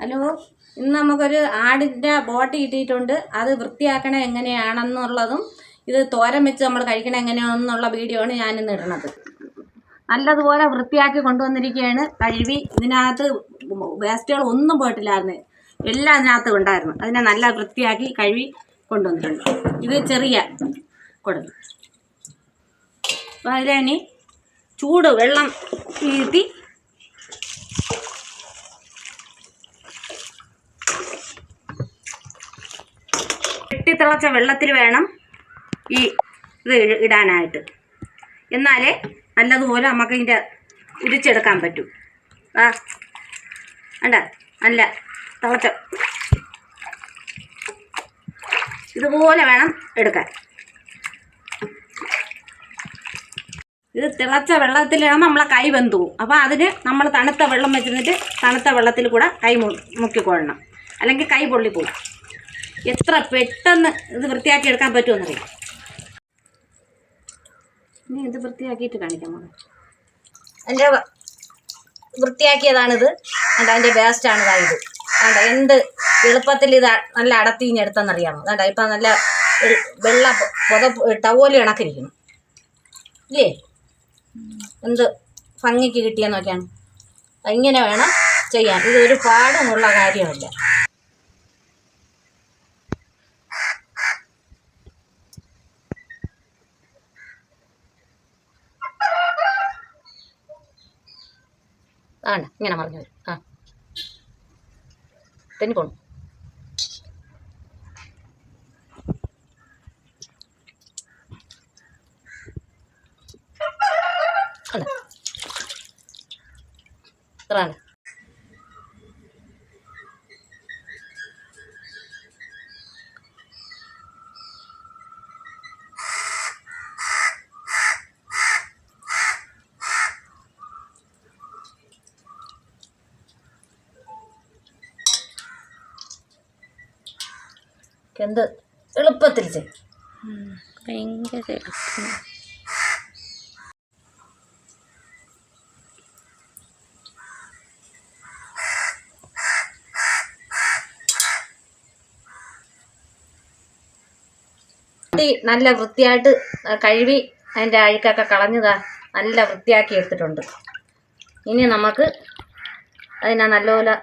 Hello ഇന്ന് നമുക്കൊരു ആടിന്റെ ബോട്ടി കിട്ടിയിട്ടുണ്ട്. അത് വൃത്തിയാക്കണ എങ്ങനെയാണെന്നുള്ളതും ഇത് തോരൻ വെച്ച് നമ്മൾ കഴിക്കണ എങ്ങനെയാണെന്നുള്ള വീഡിയോ ആണ് ഞാനിന്ന് ഇടണത്. നല്ലതുപോലെ വൃത്തിയാക്കി കൊണ്ടുവന്നിരിക്കുകയാണ്. കഴുകി ഇതിനകത്ത് വേസ്റ്റുകൾ ഒന്നും പോയിട്ടില്ലായിരുന്നു. എല്ലാം അതിനകത്ത് ഉണ്ടായിരുന്നു. അതിനെ നല്ല വൃത്തിയാക്കി കഴുകി കൊണ്ടുവന്നിട്ടുണ്ട്. ഇത് ചെറിയ കൊടുക്കും അപ്പോൾ ചൂട് വെള്ളം വീഴ്ത്തി വെട്ടിത്തിളച്ച വെള്ളത്തിൽ വേണം ഈ ഇത് ഇടാനായിട്ട്. എന്നാലേ നല്ലതുപോലെ നമുക്ക് ഇതിന്റെ ഉരിച്ചെടുക്കാൻ പറ്റും. ആ അണ്ട നല്ല തിളച്ച. ഇതുപോലെ വേണം എടുക്കാൻ. ഇത് തിളച്ച വെള്ളത്തിലാണ് നമ്മളെ കൈ വെന്തു അപ്പോൾ അതിന് നമ്മൾ തണുത്ത വെള്ളം വെച്ചിട്ട് തണുത്ത വെള്ളത്തിൽ കൂടെ കൈ മുക്കിക്കൊള്ളണം. അല്ലെങ്കിൽ കൈ പൊള്ളിപ്പോകും എത്ര പെട്ടെന്ന് ഇത് വൃത്തിയാക്കി എടുക്കാൻ പറ്റുമെന്നറിയാം? ഇനി ഇത് വൃത്തിയാക്കിയിട്ട് കാണിക്കാം മോളെ. എന്റെ വൃത്തിയാക്കിയതാണിത്. അണ്ട അതിന്റെ വേസ്റ്റാണ് ഇതാ ഇത്. അണ്ട എന്ത് എളുപ്പത്തിൽ ഇത് നല്ല അടത്തി നല്ല അടത്തിഞ്ഞെടുത്തെന്നറിയാമോ അണ്ട ഇപ്പം നല്ല വെള്ള പുത ടവോലി കണക്കിരിക്കുന്നു. ഇല്ലേ? എന്ത് ഭംഗിക്ക് കിട്ടിയെന്നൊക്കെയാണ്. ഇങ്ങനെ വേണം ചെയ്യാൻ. ഇതൊരു പാടുമുള്ള കാര്യമല്ല. ആണ്? ഇങ്ങനെ മറിഞ്ഞു വരും. ആ. തെന്നി പോണു കണ്ടോ? എന്ത്? എളുപ്പത്തിൽ ചെയ്യും. ഭയങ്കര നല്ല വൃത്തിയായിട്ട് കഴുകി അതിന്റെ അഴുക്കൊക്കെ കളഞ്ഞതാ നല്ല വൃത്തിയാക്കി എടുത്തിട്ടുണ്ട്. ഇനി നമുക്ക് അതിനെ നല്ലപോലെ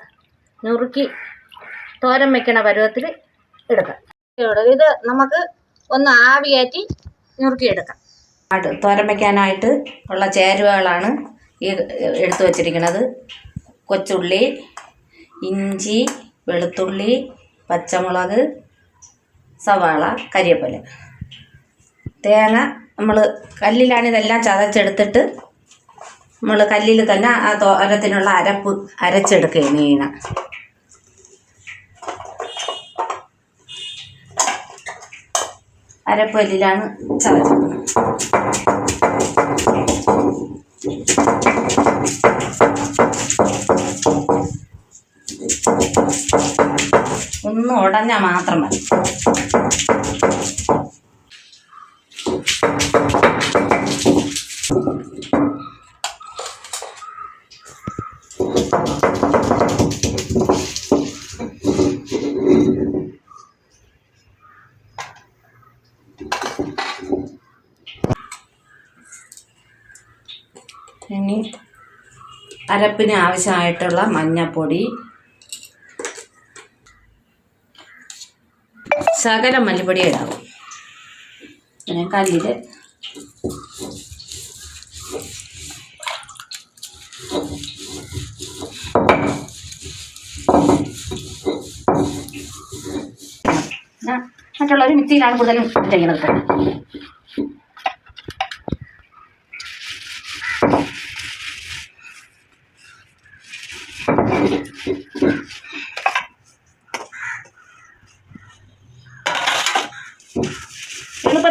നുറുക്കി തോരൻ വെക്കണ പരുവത്തിൽ എടുക്കാം. ഇത് നമുക്ക് ഒന്ന് ആവിയാറ്റി നുറുക്കിയെടുക്കാം. ആട്ട് തോരൻ വയ്ക്കാനായിട്ട് ഉള്ള ചേരുവകളാണ് ഈ എടുത്തു വച്ചിരിക്കുന്നത്. കൊച്ചുള്ളി ഇഞ്ചി വെളുത്തുള്ളി പച്ചമുളക് സവാള കരിയപ്പല. തേങ്ങ നമ്മൾ കല്ലിലാണ് ഇതെല്ലാം ചതച്ചെടുത്തിട്ട് നമ്മൾ കല്ലിൽ തന്നെ ആ തോരത്തിനുള്ള അരപ്പ് അരച്ചെടുക്കുകയാണ് ചെയ്യണം അരപ്പ് കല്ലിലാണ് ചതച്ചെടുക്കുന്നത് ഒന്ന് ഉടഞ്ഞാൽ മാത്രം മതി. അരപ്പിന് ആവശ്യമായിട്ടുള്ള മഞ്ഞപ്പൊടി സകല മല്ലിപ്പൊടി ഇടാവും പിന്നെ കല്ലിൽ മറ്റുള്ളവർ മിക്സിയിലാണ് കൂടുതലും ചെയ്യുന്നത് കേട്ടോ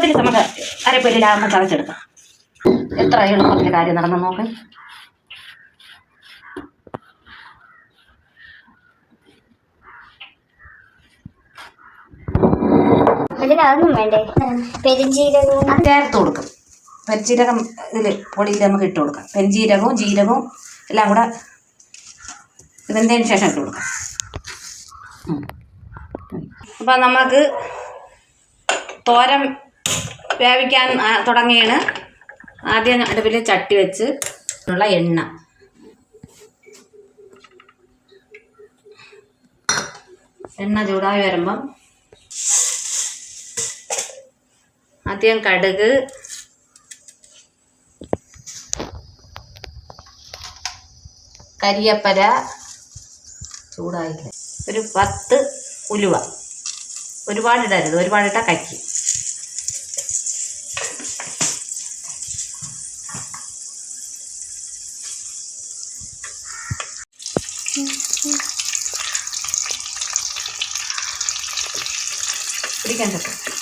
എളുപ്പത്തിൽ നമുക്ക് അരപ്പല്ലിലാകുമ്പോൾ ചതച്ചെടുക്കാം. എത്ര എളുപ്പത്തിൽ കാര്യം നടന്നു നോക്ക്. അതിലതൊന്നും വേണ്ടേ? പെരുംജീരകവും അത് ചേർത്ത് കൊടുക്കും. പെരുജീരകം ഇതിൽ പൊടിയിൽ നമുക്ക് ഇട്ട് കൊടുക്കാം. പെരുജീരകവും ജീരകവും എല്ലാം കൂടെ വെന്തതിന് ശേഷം ഇട്ട് കൊടുക്കാം. അപ്പം നമുക്ക് തോരൻ വേവിക്കാൻ തുടങ്ങിയാണ്. ആദ്യം അടുപ്പിൽ ചട്ടി വെച്ച് ഉള്ള എണ്ണ. എണ്ണ ചൂടായി വരുമ്പം ആദ്യം കടുക് കരിയപ്പര ചൂടായില്ല ഒരു പത്ത് ഉലുവ. ഒരുപാടിടരുത്. ഒരുപാടിട്ടാൽ ഒരുപാട് ഇട്ടാൽ കക്കി പിടിക്കണ്ട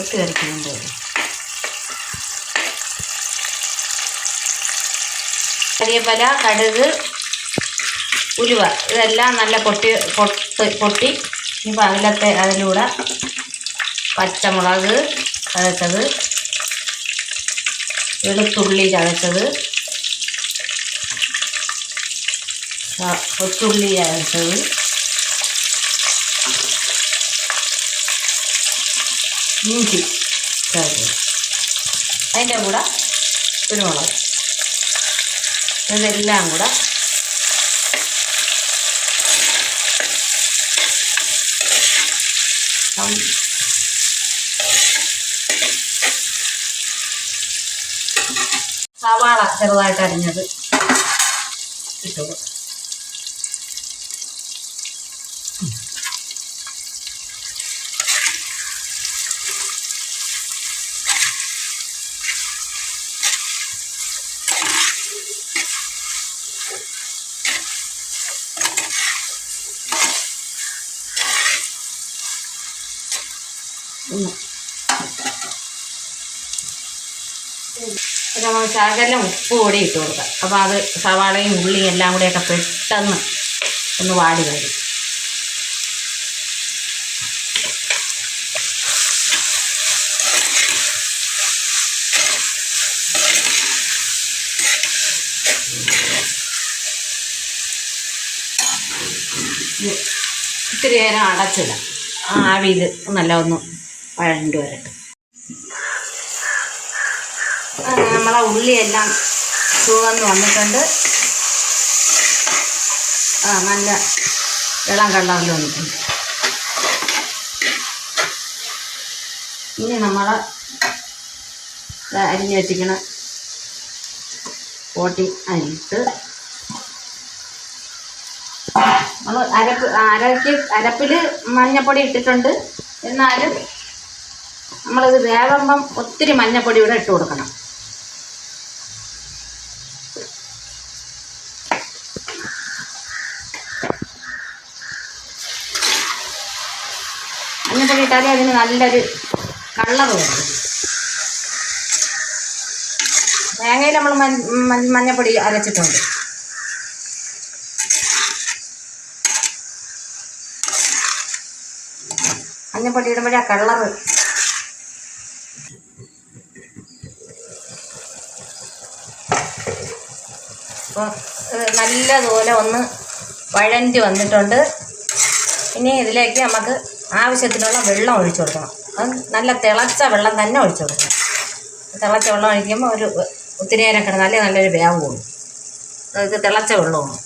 ഒട്ടി വരയ്ക്കുന്നുണ്ട് കരിയപ്പല കടുക് ഉലുവ ഇതെല്ലാം നല്ല പൊട്ടി പൊട്ട് പൊട്ടി. ഇപ്പം അതിലത്തെ അതിലൂടെ പച്ചമുളക് ചതച്ചത് വെളുത്തുള്ളി ചതച്ചത് കൊച്ചുള്ളി ചതച്ചത്. ഇഞ്ചി ചതച്ചത് അതിന്റെ കൂടെ കുരുമുളക് ഇതെല്ലാം കൂടെ സവാള ചെറുതായിട്ട് അരിഞ്ഞത് ഇട്ടു നമ്മൾ ശകലം ഉപ്പ് കൂടി ഇട്ട് കൊടുക്കാം. അപ്പോൾ അത് സവാളയും ഉള്ളിയും എല്ലാം കൂടെയൊക്കെ പെട്ടെന്ന് ഒന്ന് വാടി വരും. ഇത് ഇത്തിരി നേരം അടച്ചിടാം. ആവിയിൽ നല്ല ഒന്ന് വഴണ്ട് വരട്ടെ. നമ്മളെ ഉള്ളിയെല്ലാം ചുവന്ന് വന്നിട്ടുണ്ട്. ആ നല്ല ഇളം കളറിൽ വന്നിട്ടുണ്ട്. ഇനി നമ്മൾ അരിഞ്ഞ് വെച്ചിരിക്കണ പോട്ടി അരിട്ട് നമ്മൾ അരപ്പ് അരക്ക് അരപ്പിൽ മഞ്ഞപ്പൊടി ഇട്ടിട്ടുണ്ട്. എന്നാലും നമ്മളിത് വേകുമ്പം ഒത്തിരി മഞ്ഞപ്പൊടി ഇവിടെ ഇട്ട് കൊടുക്കണം. മഞ്ഞപ്പൊടി ഇട്ടാലേ അതിന് നല്ലൊരു കളർ വരും. തേങ്ങയിൽ നമ്മൾ മഞ്ഞപ്പൊടി അരച്ചിട്ടുണ്ട്. മഞ്ഞപ്പൊടി ഇടുമ്പോഴേ കളറ് അപ്പോൾ നല്ലതുപോലെ ഒന്ന് വഴണ്ടി വന്നിട്ടുണ്ട്. ഇനി ഇതിലേക്ക് നമുക്ക് ആവശ്യത്തിനുള്ള വെള്ളം ഒഴിച്ചു കൊടുക്കണം. അത് നല്ല തിളച്ച വെള്ളം തന്നെ ഒഴിച്ചു കൊടുക്കണം. തിളച്ച വെള്ളം ഒഴിക്കുമ്പോൾ ഒരു ഒത്തിരി നേരം കിടന്നാലേ നല്ലൊരു വേവ് പോകും ഇത് തിളച്ച വെള്ളമാണ്.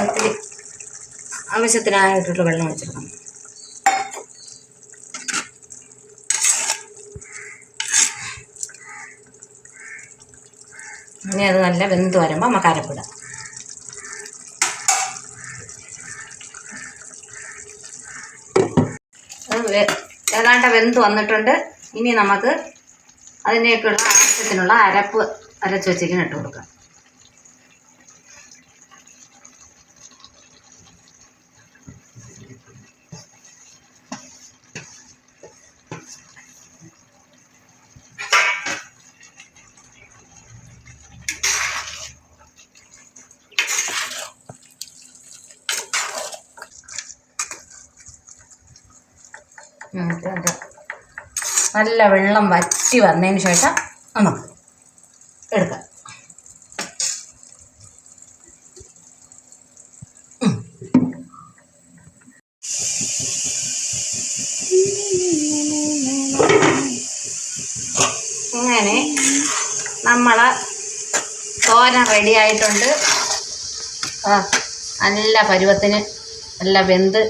ഒത്തിരി ആവശ്യത്തിനായിട്ടുള്ള വെള്ളം ഒഴിച്ചെടുക്കണം ഇനി അത് നല്ല വെന്ത് വരുമ്പോൾ നമുക്ക് അരപ്പിടാം അത് വെ- ഏതാണ്ട് വെന്ത് വന്നിട്ടുണ്ട്. ഇനി നമുക്ക് അതിനേക്കുള്ള ആവശ്യത്തിനുള്ള അരപ്പ് അരച്ച് വെച്ചിരിക്കുന്ന ഇട്ട് കൊടുക്കാം. നല്ല വെള്ളം വറ്റി വന്നതിന് ശേഷം നമുക്ക് എടുക്കാം. ഇങ്ങനെ നമ്മളെ തോരൻ റെഡി ആയിട്ടുണ്ട്. നല്ല പരുവത്തിന് നല്ല വെന്ത്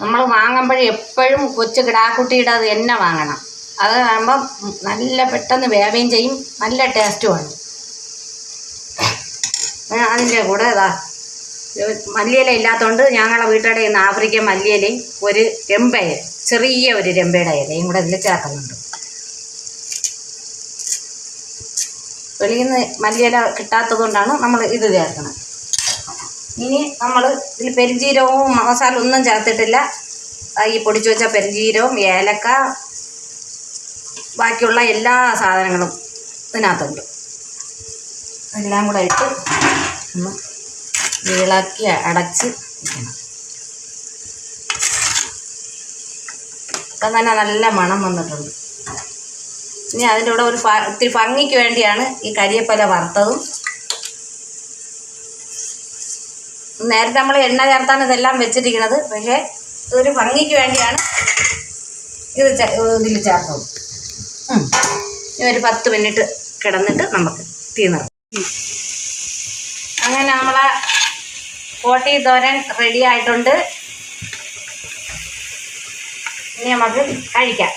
നമ്മൾ വാങ്ങുമ്പോഴേ എപ്പോഴും കൊച്ചു കിടാക്കുട്ടിയുടെ അത് തന്നെ വാങ്ങണം. അത് ആകുമ്പം നല്ല പെട്ടെന്ന് വേവയും ചെയ്യും നല്ല ടേസ്റ്റുമാണ് അതിന്റെ കൂടെ ഇതാ മല്ലിയില ഇല്ലാത്തതുകൊണ്ട് ഞങ്ങളുടെ വീട്ടുടെ ഇന്ന് ആഫ്രിക്കൻ മല്ലിയിലയും ഒരു രമ്പയ ചെറിയ ഒരു രമ്പയുടെ ഇലയും കൂടെ ഇതിൽ ചേർക്കുന്നുണ്ട്. വെളിയിൽ നിന്ന് മല്ലിയില കിട്ടാത്തത് കൊണ്ടാണ് നമ്മൾ ഇത് ചേർക്കുന്നത് ഇനി നമ്മൾ ഇതിൽ പെരിഞ്ജീരകവും മസാല ഒന്നും ചേർത്തിട്ടില്ല. ഈ പൊടിച്ചു വെച്ച പെരിഞ്ജീരകവും ഏലക്ക ബാക്കിയുള്ള എല്ലാ സാധനങ്ങളും ഇതിനകത്തുണ്ട്. എല്ലാം കൂടെ ഇട്ട് ഒന്ന് വീളാക്കി അടച്ച് ഇപ്പം തന്നെ നല്ല മണം വന്നിട്ടുണ്ട്. ഇനി അതിന്റെ കൂടെ ഒരു ഇത്തിരി ഭംഗിക്ക് വേണ്ടിയാണ് ഈ കരിയപ്പല വറുത്തതും നേരത്തെ നമ്മൾ എണ്ണ ചേർത്താണ് ഇതെല്ലാം വെച്ചിരിക്കുന്നത്. പക്ഷേ ഇതൊരു ഭംഗിക്ക് വേണ്ടിയാണ് ഇത് ഇതിൽ ചേർത്തത്. ഒരു പത്ത് മിനിറ്റ് കിടന്നിട്ട് നമുക്ക് തീ അങ്ങനെ നമ്മളെ കോട്ടി തോരൻ റെഡി ആയിട്ടുണ്ട്. ഇനി നമുക്ക് കഴിക്കാം.